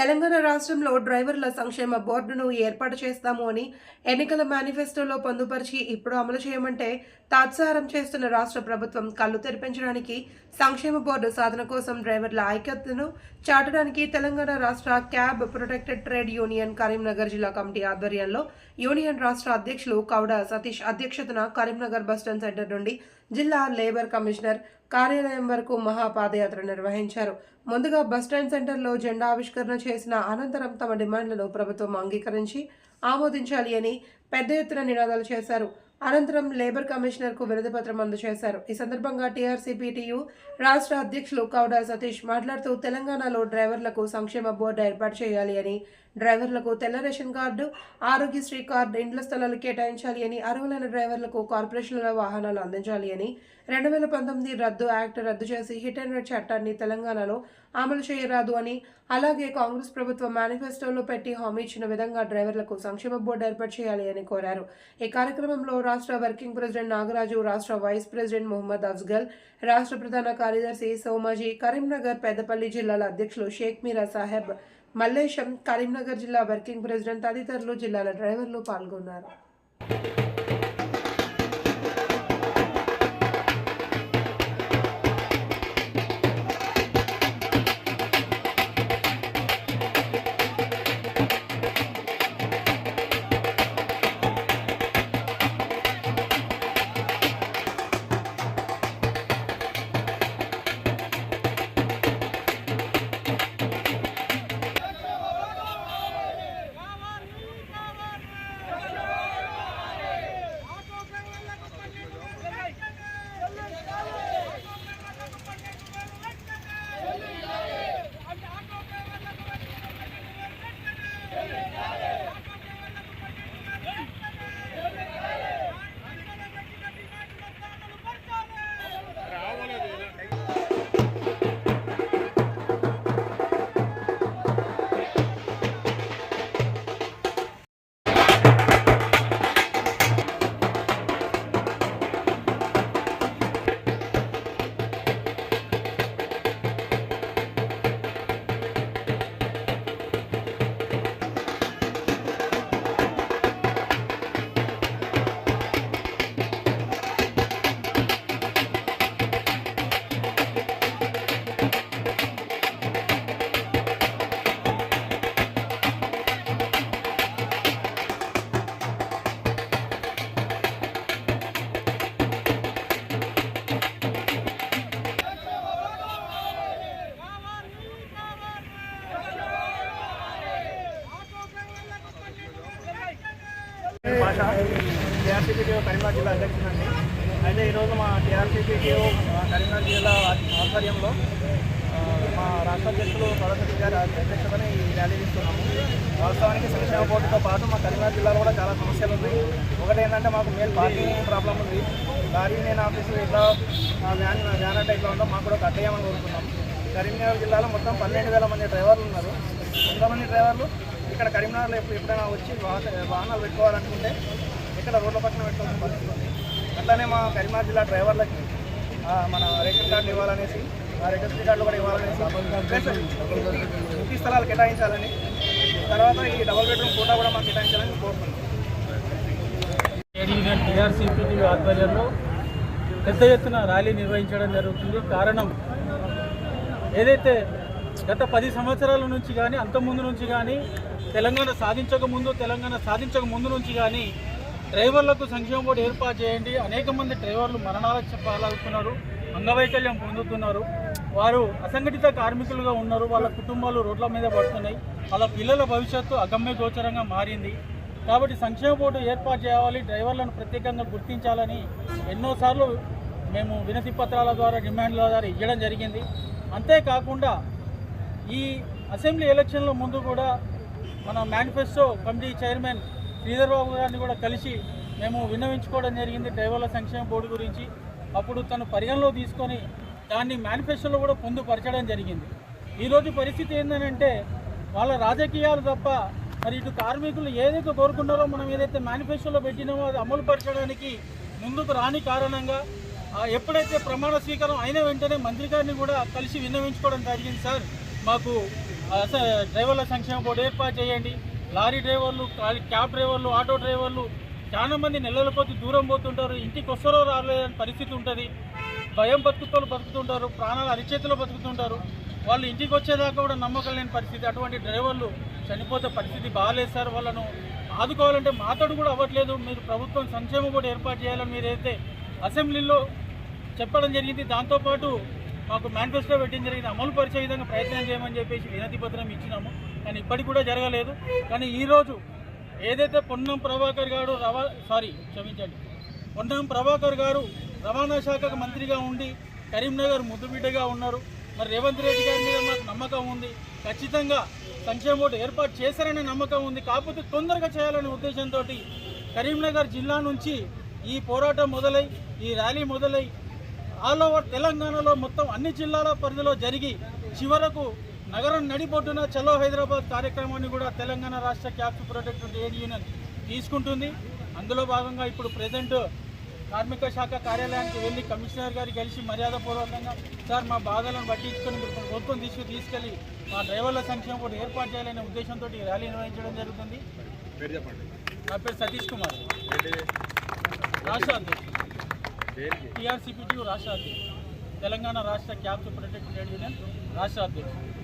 తెలంగాణ రాష్ట్రంలో డ్రైవర్ల సంక్షేమ బోర్డును ఏర్పాటు చేస్తాము అని ఎన్నికల మేనిఫెస్టోలో పొందుపరిచి ఇప్పుడు అమలు చేయమంటే తాత్సారం చేస్తున్న రాష్ట్ర ప్రభుత్వం కళ్ళు తెరిపించడానికి సంక్షేమ బోర్డు సాధన కోసం డ్రైవర్ల ఐక్యతను చాటడానికి తెలంగాణ రాష్ట్ర cab protected trade union Karimnagar జిల్లా కమిటీ ఆధ్వర్యంలో యూనియన్ రాష్ట్ర అధ్యక్షులు కౌడ సతీష్ అధ్యక్షతన కరీంనగర్ బస్టాండ్ సెంటర్ నుండి జిల్లా లేబర్ కమిషనర్ కార్యాలయం వరకు మహాపాదయాత్ర నిర్వహించారు. ముందుగా బస్టాండ్ సెంటర్లో జెండా ఆవిష్కరణ చేసిన అనంతరం తమ డిమాండ్లను ప్రభుత్వం అంగీకరించి ఆమోదించాలి అని పెద్ద ఎత్తున నినాదాలు చేశారు. అనంతరం లేబర్ కమిషనర్కు వినతి అందజేశారు. ఈ సందర్భంగా టీఆర్సీపీటీయు రాష్ట్ర అధ్యక్షులు కౌడ సతీష్ మాట్లాడుతూ తెలంగాణలో డ్రైవర్లకు సంక్షేమ బోర్డు ఏర్పాటు చేయాలి అని డ్రైవర్లకు తెల్ల రేషన్ కార్డు ఆరోగ్యశ్రీ కార్డు ఇండ్ల స్థలాలు కేటాయించాలి అని అర్హులైన డ్రైవర్లకు కార్పొరేషన్ల వాహనాలు అందించాలి అని రెండు వేల పంతొమ్మిది రద్దు యాక్ట్ రద్దు చేసి హిట్ అండ్ రెడ్ చట్టాన్ని తెలంగాణలో అమలు చేయరాదు అని. అలాగే కాంగ్రెస్ ప్రభుత్వం మేనిఫెస్టోలో పెట్టి హామీ ఇచ్చిన విధంగా డ్రైవర్లకు సంక్షేమ బోర్డు ఏర్పాటు చేయాలి అని కోరారు. ఈ కార్యక్రమంలో రాష్ట్ర వర్కింగ్ ప్రెసిడెంట్ నాగరాజు రాష్ట్ర వైస్ ప్రెసిడెంట్ మొహమ్మద్ అఫ్జల్ రాష్ట్ర ప్రధాన కార్యదర్శి సోమాజీ కరీంనగర్ పెద్దపల్లి జిల్లాల అధ్యక్షులు షేక్ మీరా సాహెబ్ మల్లేశం కరీంనగర్ జిల్లా వర్కింగ్ ప్రెసిడెంట్ తదితరులు జిల్లాల డ్రైవర్లు పాల్గొన్నారు. జై భాష టీఆర్సీపీటీఓ కరీంనగర్ జిల్లా అధ్యక్షుడండి అయితే ఈరోజు మా టీఆర్సీపీటీఓ కరీంనగర్ జిల్లా ఆధ్వర్యంలో మా రాష్ట్ర అధ్యక్షులు సరస్వతి గారి అధ్యక్షతని ఈ ర్యాలీ తీస్తున్నాము వాస్తవానికి సంక్షేమ బోర్డుతో పాటు మా కరీంనగర్ జిల్లాలో కూడా చాలా సమస్యలు ఉన్నాయి ఒకటి ఏంటంటే మాకు మెయిన్ పార్కింగ్ ప్రాబ్లం ఉంది లారీ నేను ఆఫీసు ఇట్లా వ్యాన్ వ్యాన్ అంటే ఇట్లా ఉందో మాకు కూడా కట్టేయమని కోరుతున్నాం కరీంనగర్ జిల్లాలో మొత్తం పన్నెండు వేల మంది డ్రైవర్లు ఉన్నారు. ఎంతమంది డ్రైవర్లు ఇక్కడ కరీంనగర్లో ఎప్పుడు ఎప్పుడైనా వచ్చి వాహనాలు పెట్టుకోవాలనుకుంటే ఇక్కడ రోడ్ల పక్కన పెట్టుకోవాల్సిన పరిస్థితి ఉంది. అట్లానే మా కరీంనగర్ జిల్లా డ్రైవర్లకి మన రేషన్ కార్డులు ఇవ్వాలనేసి ఆ రిజిస్ట్రీ కార్డులు కూడా ఇవ్వాలనేసి ఇంటి స్థలాలు కేటాయించాలని తర్వాత ఈ డబుల్ బెడ్రూమ్ కోటా కూడా మాకు కేటాయించాలని కోరుతున్నాం. టీఆర్సీపీ ఆధ్వర్యంలో పెద్ద ఎత్తున ర్యాలీ నిర్వహించడం జరుగుతుంది. కారణం ఏదైతే గత పది సంవత్సరాల నుంచి కానీ అంత ముందు నుంచి కానీ తెలంగాణ సాధించక ముందు తెలంగాణ సాధించక ముందు నుంచి కానీ డ్రైవర్లకు సంక్షేమ బోర్డు ఏర్పాటు చేయండి. అనేక మంది డ్రైవర్లు మరణాలకు పాలవుతున్నారు అంగవైకల్యం పొందుతున్నారు. వారు అసంఘటిత కార్మికులుగా ఉన్నారు. వాళ్ళ కుటుంబాలు రోడ్ల మీద పడుతున్నాయి. వాళ్ళ పిల్లల భవిష్యత్తు అగమ్య గోచరంగా మారింది. కాబట్టి సంక్షేమ బోర్డు ఏర్పాటు చేయాలి. డ్రైవర్లను ప్రత్యేకంగా గుర్తించాలని ఎన్నోసార్లు మేము వినతి పత్రాల ద్వారా డిమాండ్ల ద్వారా ఇవ్వడం జరిగింది. అంతేకాకుండా ఈ అసెంబ్లీ ఎలక్షన్ల ముందు కూడా మన manifesto committee chairman Sridhar Babu గారిని కూడా కలిసి మేము విన్నవించుకోవడం జరిగింది డ్రైవర్ల సంక్షేమ బోర్డు గురించి. అప్పుడు తను పరిగణలో తీసుకొని దాన్ని మేనిఫెస్టోలో కూడా పొందుపరచడం జరిగింది. ఈరోజు పరిస్థితి ఏంటంటే వాళ్ళ రాజకీయాలు తప్ప మరి ఇటు కార్మికులు ఏదైతే కోరుకున్నారో మనం ఏదైతే మేనిఫెస్టోలో పెట్టినామో అది అమలు పరచడానికి ముందుకు రాని కారణంగా ఎప్పుడైతే ప్రమాణ స్వీకారం అయిన వెంటనే మంత్రి గారిని కూడా కలిసి విన్నవించుకోవడం జరిగింది సార్. మాకు డ్రైవర్ల సంక్షేమ బోర్డు ఏర్పాటు చేయండి. లారీ డ్రైవర్లు క్యాబ్ డ్రైవర్లు ఆటో డ్రైవర్లు చాలా మంది నెలల కొద్ది దూరం పోతుంటారు. ఇంటికి వస్తారో రాలేదని పరిస్థితి ఉంటుంది. భయం బతుకుతూ బతుకుతుంటారు. ప్రాణాలు అరిచేతిలో బతుకుతుంటారు. వాళ్ళు ఇంటికి వచ్చేదాకా కూడా నమ్మకం లేని పరిస్థితి. అటువంటి డ్రైవర్లు చనిపోతే పరిస్థితి బాగాలేదు సార్. వాళ్ళను ఆదుకోవాలంటే మాతడు కూడా అవ్వట్లేదు. మీరు ప్రభుత్వం సంక్షేమ బోర్డు ఏర్పాటు చేయాలని మీరు అయితే అసెంబ్లీలో చెప్పడం జరిగింది. దాంతోపాటు మాకు మేనిఫెస్టో పెట్టడం జరిగింది అమలు పరిచే విధంగా ప్రయత్నం చేయమని చెప్పేసి వినతి పత్రం ఇచ్చినాము. కానీ ఇప్పటికి కూడా జరగలేదు. కానీ ఈరోజు ఏదైతే పొన్నం ప్రభాకర్ గారు రవా సారీ క్షమించండి. పొన్నం ప్రభాకర్ గారు రవాణా శాఖకు మంత్రిగా ఉండి కరీంనగర్ ముద్దుబిడ్డగా ఉన్నారు. మరి రేవంత్ రెడ్డి గారి మీద మాకు నమ్మకం ఉంది. ఖచ్చితంగా సంక్షేమ బోర్డు ఏర్పాటు చేశారనే నమ్మకం ఉంది. కాకపోతే తొందరగా చేయాలనే ఉద్దేశంతో కరీంనగర్ జిల్లా నుంచి ఈ పోరాటం మొదలై ఈ ర్యాలీ మొదలై ఆల్ ఓవర్ తెలంగాణలో మొత్తం అన్ని జిల్లాల పరిధిలో జరిగి చివరకు నగరం నడిబొడ్డున చలో హైదరాబాద్ కార్యక్రమాన్ని కూడా తెలంగాణ రాష్ట్ర క్యాప్ ప్రొటెక్టర్ ట్రేడ్ యూనియన్ తీసుకుంటుంది. అందులో భాగంగా ఇప్పుడు ప్రజెంట్ కార్మిక శాఖ కార్యాలయానికి వెళ్ళి కమిషనర్ గారికి కలిసి మర్యాదపూర్వకంగా సార్ మా బాధలను పట్టించుకొని మీరు ప్రభుత్వం తీసుకు తీసుకెళ్ళి మా డ్రైవర్ల సంక్షేమ బోర్డు ఏర్పాటు చేయాలనే ఉద్దేశంతో ఈ ర్యాలీ నిర్వహించడం జరుగుతుంది. నా పేరు సతీష్ కుమార్. రాష్ట్ర అధ్యక్షుడు. టీఆర్సీపీటీ రాష్ట్ర అధ్యక్షుడు. తెలంగాణ రాష్ట్ర క్యాబ్ సూపరింటెండెంట్ ట్రేడ్ యూనియన్ రాష్ట్ర అధ్యక్షుడు.